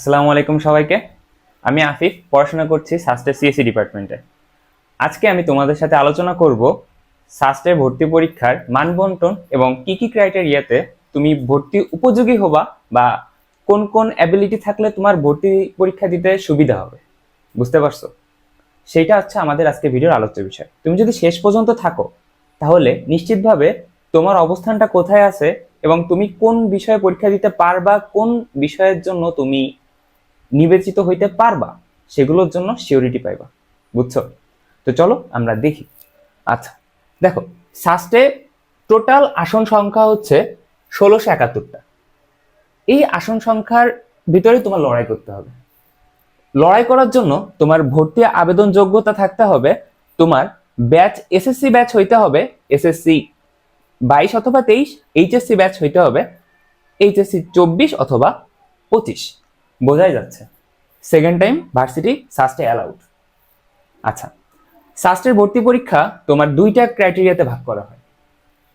আসসালামু আলাইকুম সবাইকে। আমি আফিফ পড়াশোনা করছি সাস্টের সিএসসি ডিপার্টমেন্টে। আজকে আমি তোমাদের সাথে আলোচনা করব সাস্টের ভর্তি পরীক্ষার মানবন্টন এবং কি কি ক্রাইটেরিয়াতে তুমি ভর্তি উপযোগী হবা বা কোন কোন অ্যাবিলিটি থাকলে তোমার ভর্তি পরীক্ষা দিতে সুবিধা হবে। বুঝতে পারছ? সেইটা হচ্ছে আমাদের আজকে ভিডিওর আলোচ্য বিষয়। তুমি যদি শেষ পর্যন্ত থাকো, তাহলে নিশ্চিতভাবে তোমার অবস্থানটা কোথায় আছে এবং তুমি কোন বিষয়ে পরীক্ষা দিতে পারবা, কোন বিষয়ের জন্য তুমি নিবেচিত হইতে পারবা, সেগুলোর জন্য সিওরিটি পাইবা, বুঝছ? তো চলো আমরা দেখি। আচ্ছা দেখো সাস্টে টোটাল আসন সংখ্যা হচ্ছে ষোলোশো একাত্তরটা। এই আসন সংখ্যার ভিতরে তোমার লড়াই করতে হবে। লড়াই করার জন্য তোমার ভর্তি আবেদন যোগ্যতা থাকতে হবে, তোমার ব্যাচ এসএসসি ব্যাচ হইতে হবে, এসএসসি বাইশ অথবা তেইশ, এইচএসসি ব্যাচ হইতে হবে, এইচএসসি চব্বিশ অথবা পঁচিশ। বোঝাই যাচ্ছে। সেকেন্ড টাইম ভার্সিটি সাস্টে অ্যালাউড আচ্ছা সাস্টের ভর্তি পরীক্ষা তোমার দুইটা ক্রাইটেরিয়াতে ভাগ করা হয়।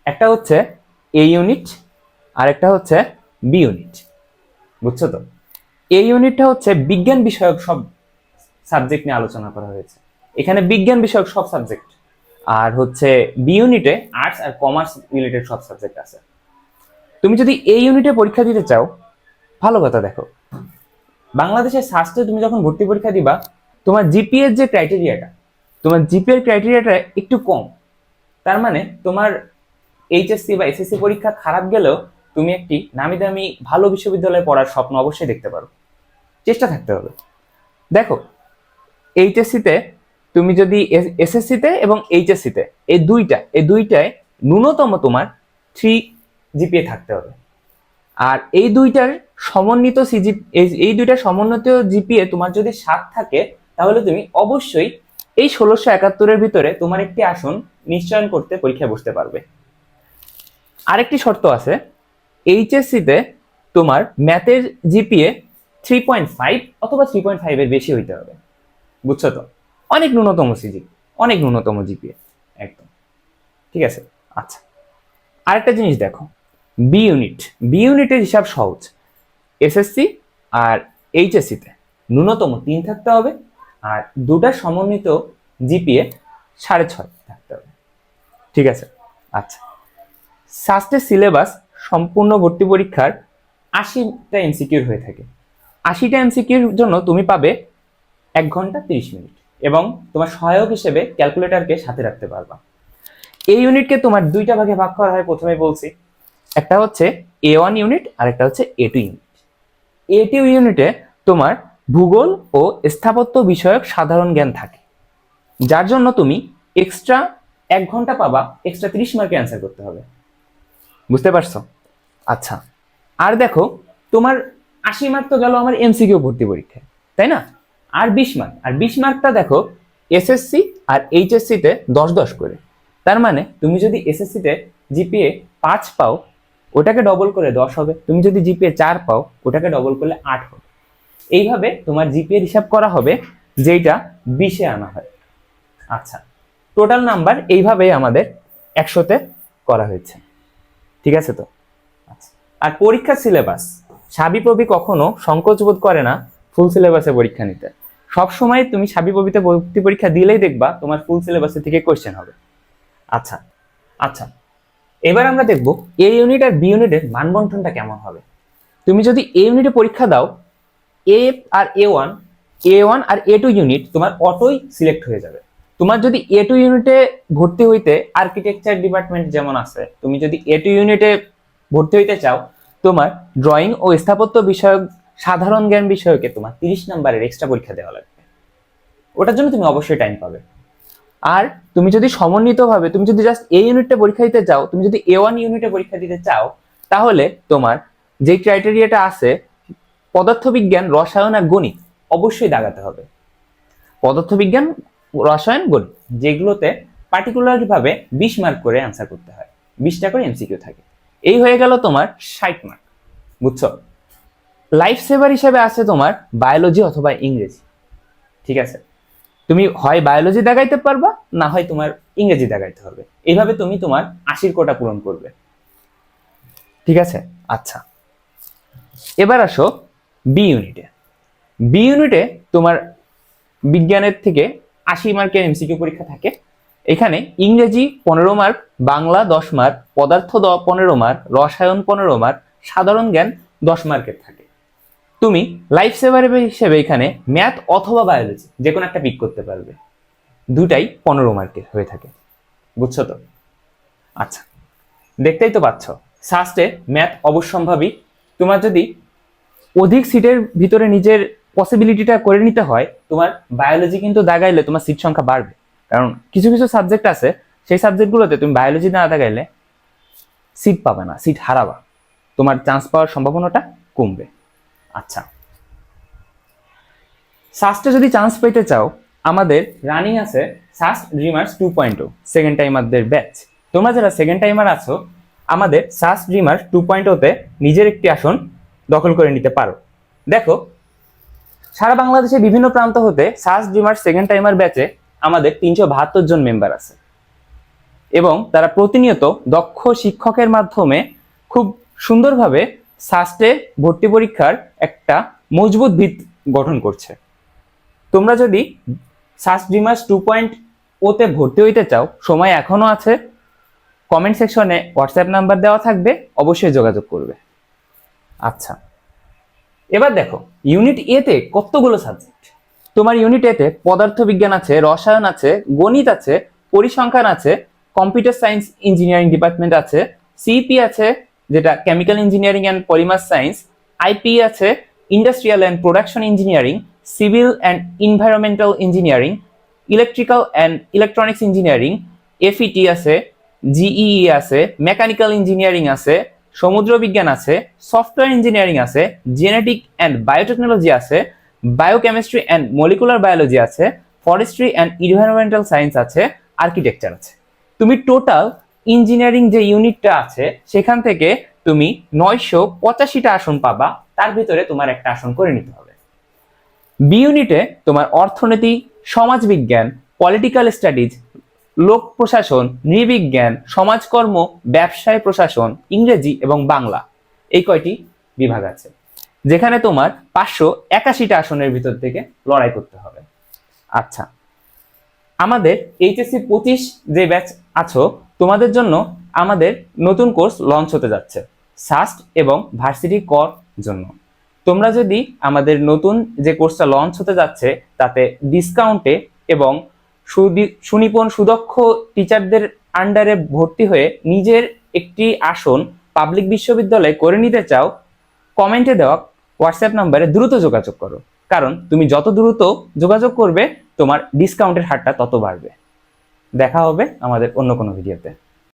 একটা হচ্ছে এ ইউনিট আর একটা হচ্ছে বি ইউনিট বুঝছ তো? এই ইউনিটটা হচ্ছে বিজ্ঞান বিষয়ক সব সাবজেক্ট নিয়ে আলোচনা করা হয়েছে। এখানে বিজ্ঞান বিষয়ক সব সাবজেক্ট আর হচ্ছে বি ইউনিটে আর্টস আর কমার্স রিলেটেড সব সাবজেক্ট আছে। তুমি যদি এই ইউনিটে পরীক্ষা দিতে চাও, ভালো কথা দেখো। বাংলাদেশের স্বাস্থ্যে তুমি যখন ভর্তি পরীক্ষা দিবা, তোমার জিপিএর যে ক্রাইটেরিয়াটা তোমার জিপিএর ক্রাইটেরিয়াটা একটু কম। তার মানে তোমার এইচএসসি বা এসএসসি পরীক্ষা খারাপ গেলেও তুমি একটি নামি দামি ভালো বিশ্ববিদ্যালয়ে পড়ার স্বপ্ন অবশ্যই দেখতে পারো। চেষ্টা থাকতে হবে। দেখো এইচএসসিতে তুমি যদি এসএসসিতে এবং এইচএসসিতে এই দুইটা, এই দুইটায় ন্যূনতম তোমার থ্রি জিপিএ থাকতে হবে। আর এই দুইটার সমন্বিত সিজি এই দুইটা সমন্বিত জিপিএ তোমার যদি সাত থাকে, তাহলে তুমি অবশ্যই এই ষোলোশো একাত্তরের ভিতরে তোমার একটি আসন নিশ্চয়ন করতে পরীক্ষায় বসতে পারবে। আরেকটি শর্ত আছে এইচএসসিতে তোমার ম্যাথের জিপিএ থ্রি পয়েন্ট ফাইভ অথবা থ্রি পয়েন্ট ফাইভের বেশি হইতে হবে। বুঝছ তো? অনেক ন্যূনতম সিজি অনেক ন্যূনতম জিপিএ একদম। ঠিক আছে? আচ্ছা। আরেকটা জিনিস দেখো বি ইউনিট বি ইউনিটের হিসাব সহজ। এসএসসি আর এইচএসসিতে। ন্যূনতম তিন থাকতে হবে আর দুটা সমন্বিত জিপিএ সাড়ে ছয় থাকতে হবে। ঠিক আছে? আচ্ছা। সাস্টের সিলেবাস সম্পূর্ণ ভর্তি পরীক্ষার আশিটা এমসিকিউর হয়ে থাকে। আশিটা এমসিকিউর জন্য তুমি পাবে এক ঘণ্টা তিরিশ মিনিট এবং তোমার সহায়ক হিসেবে ক্যালকুলেটারকে সাথে রাখতে পারবা। এই ইউনিটকে তোমার দুইটা ভাগে ভাগ করা হয় প্রথমে বলছি। একটা হচ্ছে এ ওয়ান ইউনিট আর একটা হচ্ছে A two unit A two ইউনিটে তোমার ভূগোল ও স্থাপত্য বিষয়ক সাধারণ জ্ঞান থাকে। যার জন্য তুমি এক্সট্রা এক ঘণ্টা পাবা এক্সট্রা তিরিশ মার্কে অ্যান্সার করতে হবে। বুঝতে পারছ? আচ্ছা আর দেখো, তোমার আশি মার্ক তো গেল আমার এমসিকিউ ভর্তি পরীক্ষায়, তাই না? আর বিশ মার্ক আর বিশ মার্কটা দেখো এসএসসি আর এইচএসসিতে দশ দশ করে। তার মানে তুমি যদি এসএসসিতে জিপিএ পাঁচ পাও ওটাকে ডবল করে দশ হবে। তুমি যদি জিপিএ চার পাও, ওটাকে ডবল করলে আট হবে। এইভাবে তোমার জিপিএ হিসাব করা হবে যেটা বিশে আনা হয়। আচ্ছা টোটাল নাম্বার এইভাবেই আমাদের একশোতে করা হয়েছে। ঠিক আছে তো? আচ্ছা আর পরীক্ষার সিলেবাস সাবিপ্রবি কখনো সংকোচ বোধ করে না ফুল সিলেবাসে পরীক্ষা নিতে। সব সময় তুমি সাবিপ্রবিতে ভর্তি পরীক্ষা দিলেই দেখবা তোমার ফুল সিলেবাসের থেকে কোয়েশ্চেন হবে। আচ্ছা আচ্ছা এবার আমরা দেখব এ ইউনিট আর বি ইউনিটের মানবন্টনটা কেমন হবে। তুমি যদি এ ইউনিটে পরীক্ষা দাও এ আর এ ওয়ান এ ওয়ান আর এ টু ইউনিট তোমার অটোই সিলেক্ট হয়ে যাবে। তোমার যদি এ টু ইউনিটে ভর্তি হইতে আর্কিটেকচার ডিপার্টমেন্ট যেমন আছে, তুমি যদি এ টু ইউনিটে ভর্তি হইতে চাও, তোমার ড্রয়িং ও স্থাপত্য বিষয়ক, সাধারণ জ্ঞান বিষয়কে তোমার তিরিশ নাম্বারের এক্সট্রা পরীক্ষা দেওয়া লাগবে। ওটার জন্য তুমি অবশ্যই টাইম পাবে। আর তুমি যদি সমন্বিতভাবে, তুমি যদি জাস্ট এ ইউনিটটা পরীক্ষা দিতে চাও, তুমি যদি এ ওয়ান ইউনিটে পরীক্ষা দিতে চাও, তাহলে তোমার যে ক্রাইটেরিয়াটা আছে, পদার্থবিজ্ঞান, রসায়ন আর গণিত অবশ্যই দাগাতে হবে। পদার্থবিজ্ঞান, রসায়ন, গণিত যেগুলোতে পার্টিকুলারলি ভাবে বিশ মার্ক করে অ্যান্সার করতে হয়। বিশটা করে এমসিকিউ থাকে। এই হয়ে গেল তোমার ষাট মার্ক বুঝছ? লাইফ সেভার হিসেবে আছে তোমার বায়োলজি অথবা ইংরেজি, ঠিক আছে? তুমি হয় বায়োলজি দেখাইতে পারবা, না হয় তোমার ইংরেজি দেখাইতে হবে। এইভাবে তুমি তোমার আশির কোটা পূরণ করবে। ঠিক আছে? আচ্ছা। এবার আসো বি ইউনিটে বি ইউনিটে তোমার বিজ্ঞানের থেকে আশি মার্কের এমসিকিউ পরীক্ষা থাকে। এখানে ইংরেজি পনেরো মার্ক, বাংলা দশ মার্ক, পদার্থ পনেরো মার্ক, রসায়ন পনেরো মার্ক, সাধারণ জ্ঞান দশ মার্কের থাকে। তুমি লাইফ সেভার হিসেবে এখানে ম্যাথ অথবা বায়োলজি যে কোনো একটা পিক করতে পারবে। দুটাই পনেরো মার্কের হয়ে থাকে। বুঝছ তো? আচ্ছা দেখতেই তো পাচ্ছ। সাস্টে ম্যাথ অবশ্যম্ভাবী। তোমার যদি অধিক সিটের ভিতরে নিজের পসিবিলিটিটা করে নিতে হয়, তোমার বায়োলজি কিন্তু দাগাইলে তোমার সিট সংখ্যা বাড়বে। কারণ কিছু কিছু সাবজেক্ট আছে, সেই সাবজেক্টগুলোতে তুমি বায়োলজি না দাগাইলে সিট পাবে না সিট হারাবা। তোমার চান্স পাওয়ার সম্ভাবনাটা কমবে। আচ্ছা। সাস্টে যদি চান্স পেতে চাও, আমাদের রানিং আছে SUST dreamers two point O second টাইমারদের batch তোমরা যারা সেকেন্ড টাইমার আছো, আমাদের সাস্ট ড্রিমার টু পয়েন্ট ওতে নিজের একটি আসন দখল করে নিতে পারো। দেখো, সারা বাংলাদেশে বিভিন্ন প্রান্ত হতে সাস্ট ড্রিমার সেকেন্ড টাইমার ব্যাচে আমাদের তিনশো বাহাত্তর জন মেম্বার আছে। এবং তারা প্রতিনিয়ত দক্ষ শিক্ষকের মাধ্যমে খুব সুন্দরভাবে সাস্টে ভর্তি পরীক্ষার একটা মজবুত ভিত গঠন করছে। তোমরা যদি সাস্ট ডিমাস টু পয়েন্ট ওতে ভর্তি হইতে চাও, সময় এখনও আছে কমেন্ট সেকশনে হোয়াটসঅ্যাপ নাম্বার দেওয়া থাকবে, অবশ্যই যোগাযোগ করবে। আচ্ছা এবার দেখো ইউনিট এতে কতগুলো সাবজেক্ট তোমার ইউনিট এতে পদার্থবিজ্ঞান আছে, রসায়ন আছে, গণিত আছে, পরিসংখ্যান আছে কম্পিউটার সায়েন্স ইঞ্জিনিয়ারিং ডিপার্টমেন্ট আছে সিপি আছে যেটা chemical engineering and polymer science IP আছে industrial and production engineering civil and environmental engineering electrical and electronics engineering FET আছে জিইই আছে মেকানিক্যাল ইঞ্জিনিয়ারিং আছে, সমুদ্র বিজ্ঞান আছে সফটওয়্যার ইঞ্জিনিয়ারিং আছে জেনেটিক অ্যান্ড বায়োটেকনোলজি আছে বায়োকেমিস্ট্রি অ্যান্ড মলিকুলার বায়োলজি আছে ফরেস্ট্রি অ্যান্ড ইনভায়রনমেন্টাল সায়েন্স আছে আর্কিটেকচার আছে। তুমি টোটাল ইঞ্জিনিয়ারিং যে ইউনিটটা আছে, সেখান থেকে তুমি নয়শো পঁচাশিটা আসন পাবা, তার ভিতরে তোমার একটা আসন করে নিতে হবে। বি ইউনিটে তোমার অর্থনীতি, সমাজবিজ্ঞান পলিটিক্যাল স্টাডিজ লোক প্রশাসন, নৃবিজ্ঞান, সমাজকর্ম, ব্যবসায় প্রশাসন, ইংরেজি এবং বাংলা এই কয়টি বিভাগ আছে, যেখানে তোমার পাঁচশো একাশিটা আসনের ভিতর থেকে লড়াই করতে হবে। আচ্ছা আমাদের এইচএসসি পঁচিশ যে ব্যাচ আছো তোমাদের জন্য আমাদের নতুন কোর্স লঞ্চ হতে যাচ্ছে সাস্ট এবং ভার্সিটি কর জন্য। তোমরা যদি আমাদের নতুন যে কোর্সটা লঞ্চ হতে যাচ্ছে, তাতে ডিসকাউন্টে এবং সুনিপুণ সুদক্ষ টিচারদের আন্ডারে ভর্তি হয়ে নিজের একটি আসন পাবলিক বিশ্ববিদ্যালয়ে করে নিতে চাও কমেন্টে দেওয়া হোয়াটসঅ্যাপ নাম্বারে দ্রুত যোগাযোগ করো। কারণ তুমি যত দ্রুত যোগাযোগ করবে, তোমার ডিসকাউন্টের হারটা তত বাড়বে। দেখা হবে আমাদের অন্য কোনো ভিডিওতে।